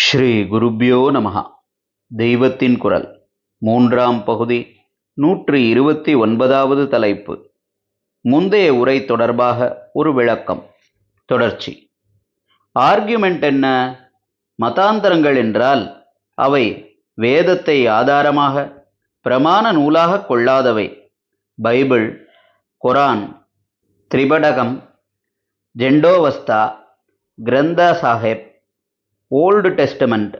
ஸ்ரீ குருப்யோ நமஹா. தெய்வத்தின் குரல். மூன்றாம் பகுதி நூற்றி இருபத்தி ஒன்பதாவது தலைப்பு. முந்தைய உரை தொடர்பாக ஒரு விளக்கம். தொடர்ச்சி. ஆர்கியுமெண்ட் என்ன? மதாந்தரங்கள் என்றால் அவை வேதத்தை ஆதாரமாக பிரமாண நூலாக கொள்ளாதவை. பைபிள் குரான் திரிபடகம் Zend Avesta Granth Sahib old testament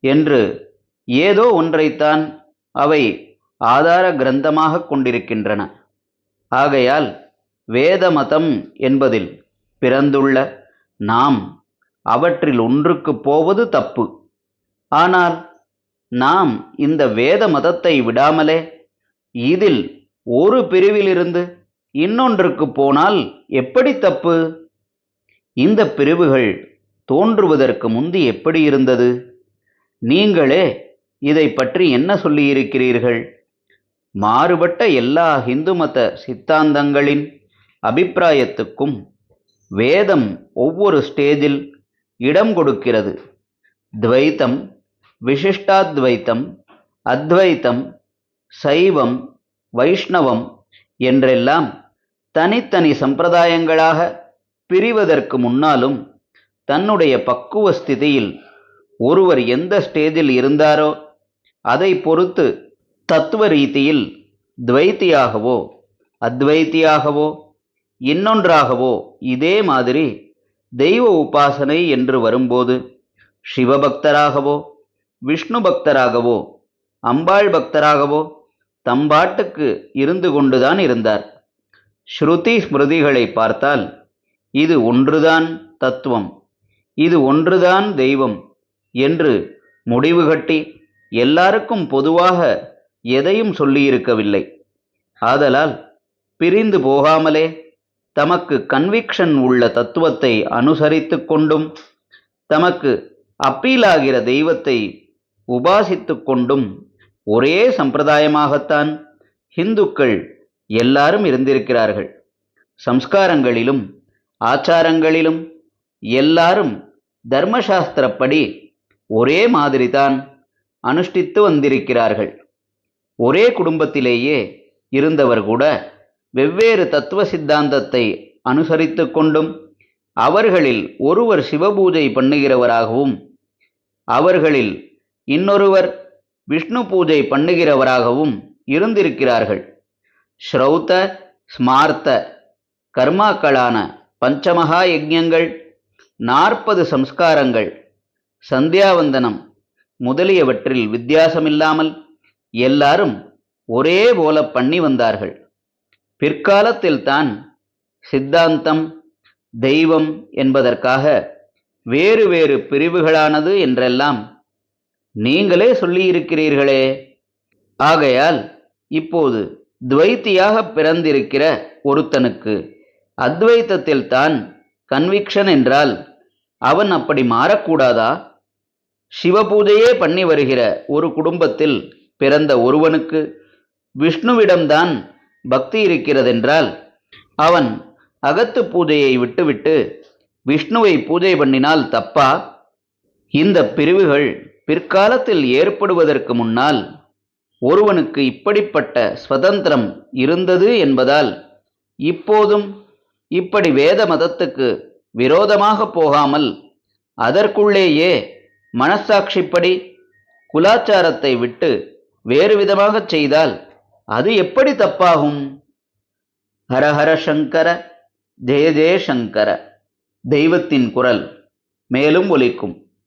என்று ஏதோ ஒன்றைத்தான் அவை ஆதார கிரந்தமாக கொண்டிருக்கின்றன. ஆகையால் வேத மதம் என்பதில் பிறந்துள்ள நாம் அவற்றில் ஒன்றுக்கு போவது தப்பு. ஆனால் நாம் இந்த வேத மதத்தை விடாமலே இதில் ஒரு பிரிவிலிருந்து இன்னொன்றுக்கு போனால் எப்படி தப்பு? இந்த பிரிவுகள் தோன்றுவதற்கு முந்தி எப்படி இருந்தது? நீங்களே இதை பற்றி என்ன சொல்லியிருக்கிறீர்கள்? மாறுபட்ட எல்லா இந்து மத சித்தாந்தங்களின் அபிப்பிராயத்துக்கும் வேதம் ஒவ்வொரு ஸ்டேஜில் இடம் கொடுக்கிறது. துவைத்தம் விசிஷ்டாத்வைத்தம் அத்வைத்தம் சைவம் வைஷ்ணவம் என்றெல்லாம் தனித்தனி சம்பிரதாயங்களாக பிரிவதற்கு முன்னாலும் தன்னுடைய பக்குவ ஸ்திதியில் ஒருவர் எந்த ஸ்டேஜில் இருந்தாரோ அதை பொறுத்து தத்துவ ரீதியில் துவைத்தியாகவோ அத்வைத்தியாகவோ இன்னொன்றாகவோ இதே மாதிரி தெய்வ உபாசனை என்று வரும்போது சிவபக்தராகவோ விஷ்ணு பக்தராகவோ அம்பாள் பக்தராகவோ தம்பாட்டுக்கு இருந்து கொண்டுதான் இருந்தார். ஸ்ருதி ஸ்மிருதிகளை பார்த்தால் இது ஒன்றுதான் தத்துவம். இது ஒன்றுதான் தெய்வம் என்று முடிவு கட்டி எல்லாருக்கும் பொதுவாக எதையும் சொல்லியிருக்கவில்லை. ஆதலால் பிரிந்து போகாமலே தமக்கு கன்விக்ஷன் உள்ள தத்துவத்தை அனுசரித்து கொண்டும் தமக்கு அப்பீலாகிற தெய்வத்தை உபாசித்து கொண்டும் ஒரே சம்பிரதாயமாகத்தான் ஹிந்துக்கள் எல்லாரும் இருந்திருக்கிறார்கள். சம்ஸ்காரங்களிலும் ஆச்சாரங்களிலும் எல்லாரும் தர்மசாஸ்திரப்படி ஒரே மாதிரிதான் அனுஷ்டித்து வந்திருக்கிறார்கள். ஒரே குடும்பத்திலேயே இருந்தவர் கூட வெவ்வேறு தத்துவ சித்தாந்தத்தை அனுசரித்து கொண்டும் அவர்களில் ஒருவர் சிவபூஜை பண்ணுகிறவராகவும் அவர்களில் இன்னொருவர் விஷ்ணு பூஜை பண்ணுகிறவராகவும் இருந்திருக்கிறார்கள். ஸ்ரௌத்த ஸ்மார்த்த கர்மாக்களான பஞ்சமகா யஜ்யங்கள் நாற்பது சம்ஸ்காரங்கள் சந்தியாவந்தனம் முதலியவற்றில் வித்தியாசமில்லாமல் எல்லாரும் ஒரே போல பண்ணி வந்தார்கள். பிற்காலத்தில் தான் சித்தாந்தம் தெய்வம் என்பதற்காக வேறு வேறு பிரிவுகளானது என்றெல்லாம் நீங்களே சொல்லியிருக்கிறீர்களே. ஆகையால் இப்போது துவைத்தியாக பிறந்திருக்கிற ஒருத்தனுக்கு அத்வைத்தத்தில் தான் கன்விக்ஷன் என்றால் அவன் அப்படி மாறக்கூடாதா? சிவபூஜையே பண்ணி வருகிற ஒரு குடும்பத்தில் பிறந்த ஒருவனுக்கு விஷ்ணுவிடம்தான் பக்தி இருக்கிறதென்றால் அவன் அகத்து பூஜையை விட்டுவிட்டு விஷ்ணுவை பூஜை பண்ணினால் தப்பா? இந்த பிரிவுகள் பிற்காலத்தில் ஏற்படுவதற்கு முன்னால் ஒருவனுக்கு இப்படிப்பட்ட சுதந்திரம் இருந்தது என்பதால் இப்போதும் இப்படி வேத மதத்துக்கு விரோதமாக போகாமல் அதற்குள்ளேயே மனசாட்சிப்படி குலாச்சாரத்தை விட்டு வேறு விதமாக செய்தால் அது எப்படி தப்பாகும்? ஹரஹர சங்கர ஜெய ஜெயசங்கர தெய்வத்தின் குரல் மேலும் ஒலிக்கும்.